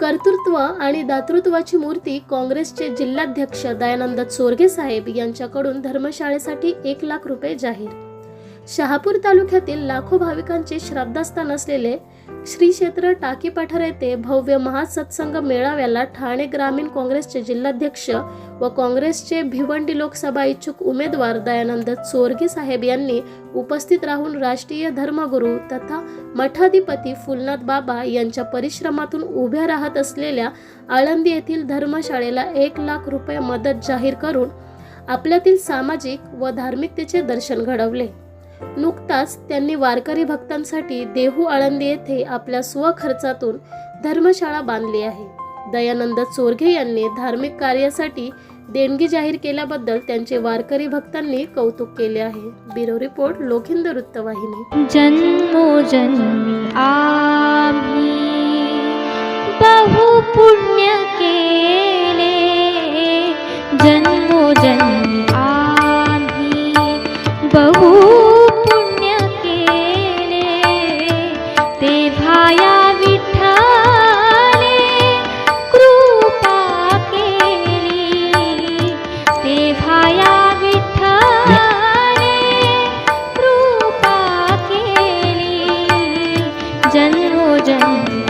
कर्तृत्व आणि दातृत्वाची मूर्ती काँग्रेसचे जिल्हाध्यक्ष दयानंद चोरगे साहेब यांच्याकडून धर्मशाळेसाठी एक लाख रुपये जाहीर. शहापूर तालुक्यातील लाखो भाविकांचे श्रद्धास्थान असलेले श्री क्षेत्र टाकी पठार येथे भव्य महासत्संग मेळाव्याला ठाणे ग्रामीण काँग्रेसचे जिल्हाध्यक्ष व काँग्रेसचे भिवंडी लोकसभा इच्छुक उमेदवार दयानंद चोरगे साहेब यांनी उपस्थित राहून राष्ट्रीय धर्मगुरू तथा मठाधिपती फुलनाथ बाबा यांच्या परिश्रमातून उभ्या राहत असलेल्या आळंदी येथील धर्मशाळेला एक लाख रुपये मदत जाहीर करून आपल्यातील सामाजिक व धार्मिकतेचे दर्शन घडवले. नुकताच त्यांनी वारकरी भक्तांसाठी देहू आळंदी येथे आपल्या स्वखर्चातून धर्मशाळा बांधली आहे. दयानंद चोरघे यांनी धार्मिक कार्यासाठी देणगी जाहीर केल्याबद्दल त्यांचे वारकरी भक्तांनी कौतुक केले आहे. ब्युरो रिपोर्ट लोखिंद वृत्तवाहिनी. जन्मो जन्मी आम्ही बहु पुण्य केले जन्मो भजन भोजन